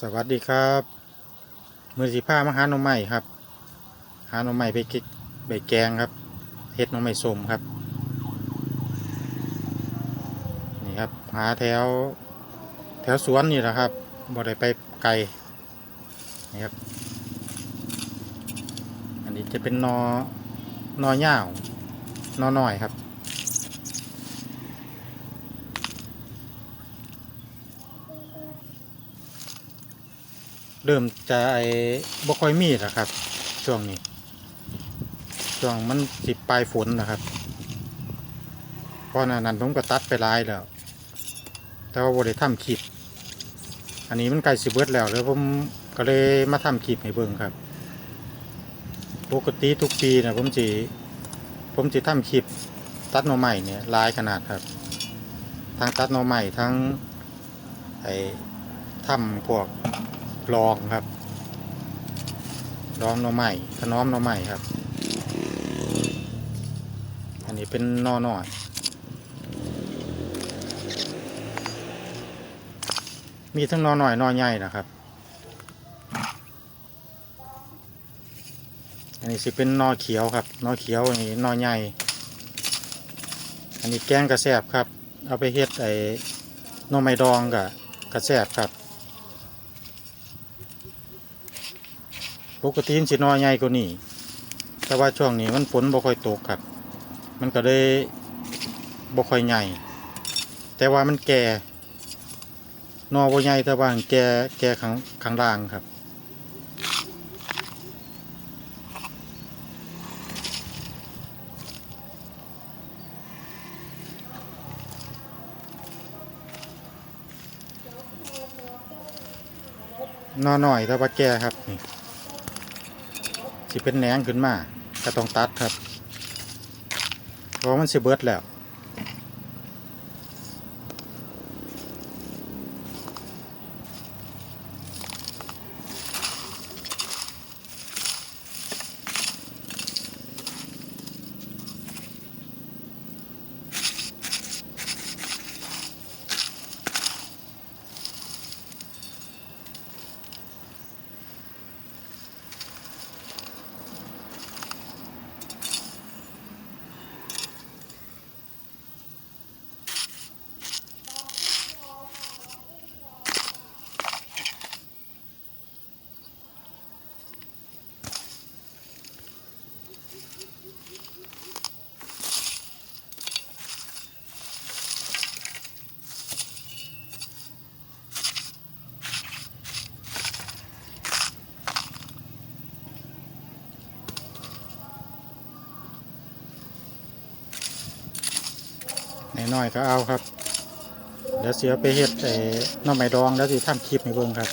สวัสดีครับมือสีผ้ามาหาหน่อไม้ครับ หาหน่อไม้ไปกิไปแกงครับเฮ็ดหน่อไม้ส้มครับ นี่ครับ หาแถว แถวสวนนี่แหละครับบ่ได้ไปไกลนี่ครับ อันนี้จะเป็นนอนอยาวนอหน้อยครับ เริ่มจะไอ้บ่ค่อยมีแล้วครับ ช่วงนี้ ช่วงมันสิปลายฝนนะครับเพราะนานั้นผมก็ตัดไปหลายแล้ว แต่ว่าบ่ได้ทำคลิปอันนี้มันใกลสิเบิดแล้วแล้วผมก็เลยมาทำคลิปให้เบิ่งครับ ปกติทุกปีนะผมจีผมจะทำคลิปตัดหน่อไม้เนี่ยลายขนาดครับ ทั้งตัดหน่อไม้ทั้งไอ้ทำพวก ลองครับลองหน่อไม้ถน้อมหน่อไม้ครับ อันนี้เป็นนอหน่อยมีทั้งนอหน่อยนอใหญ่นะครับ อันนี้สิเป็นนอเขียวครับนอเขียวอันนี้นอใหญ่ อันนี้แกงกระแสบครับ เอาไปเฮ็ดไอ้นอไม้ดองกับกระแสบครับ ปกติสิน้อยใหญ่กว่านี้ แต่ว่าช่วงนี้มันฝนบ่ค่อยตกครับ มันก็เลยบ่ค่อยใหญ่ แต่ว่ามันแก่นอบ่ใหญ่แต่ว่าแก่แก่ข้างข้างล่างครับนอหน่อยแต่ว่าแก่ครับนี่ สิเป็นแหนงขึ้นมาก็ต้องตัดครับเพราะมันสิเบิดแล้ว น้อยก็เอาครับ เดี๋ยวเสียไปเห็ดไอ้หน้ำไม้ดองแล้วสิทำคลิปให้เบิ่งครับ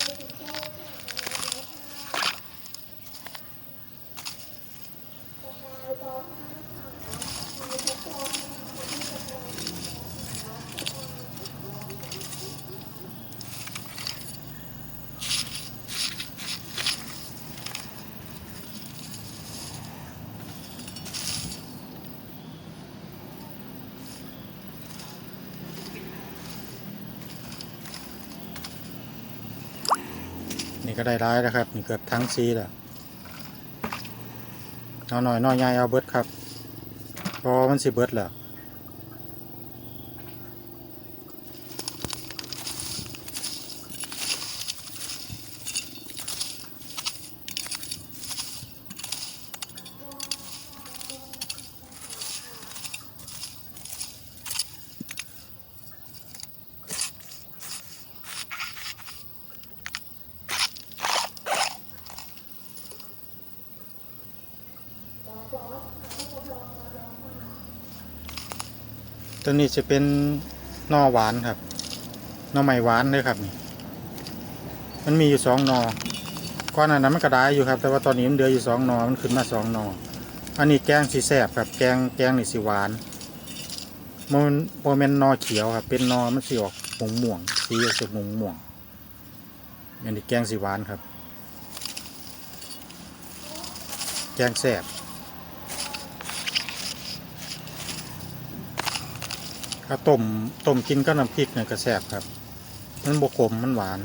นี่ก็ได้ร้ายแล้วครับ นี่เกือบทั้งซีแล้วเอาหน่อยน้อยใหญ่เอาเบิดครับเพอมันสิเบิดแล้ว ตัวนี้จะเป็นนอหวานครับนอใหม่หวานเลยครับนี่มันมีอยู่สองนอก้อนนนั้นมันกระดายอยู่ครับ แต่ว่าตอนนี้มันเหลืออยู่สองนอมันขึ้นมาสองนออันนี้แกงสีแสบครับแกงแกงนี่สีหวานมันโมเมนหนอเขียวครับ เป็นนอมันสีออกมงม่วงสีออกม่วงม่วงอันนี้แกงสีหวานครับ แกงแสบ ถ้าต้มต้มกินก็น้ำพริกเนี่ยก็แซ่บครับ มันบกขมมันหวาน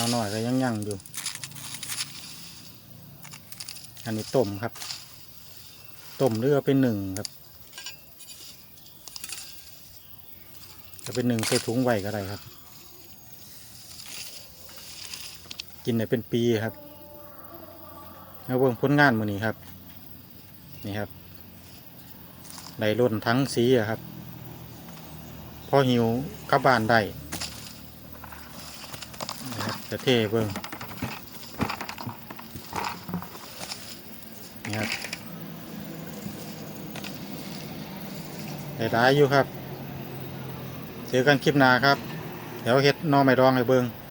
าวหน่อยก็ยังยังอยู่ อันนี้ต้มครับ ต้มหรือเอาเป็นหนึ่งครับ จะเป็นหนึ่งใส่ถุงไว้ก็ได้ครับ กินได้เป็นปีครับแล้วเบิ่งผลงานมือนี้ครับ นี่ครับได้ล้นทั้งสีครับ พอหิวกลับบ้านได้ จะเทเบิ่งนี่ครับได้อยู่ครับ เจอกันคลิปหน้าครับ เดี๋ยวเฮ็ดนอไม่ดองให้เบิ่ง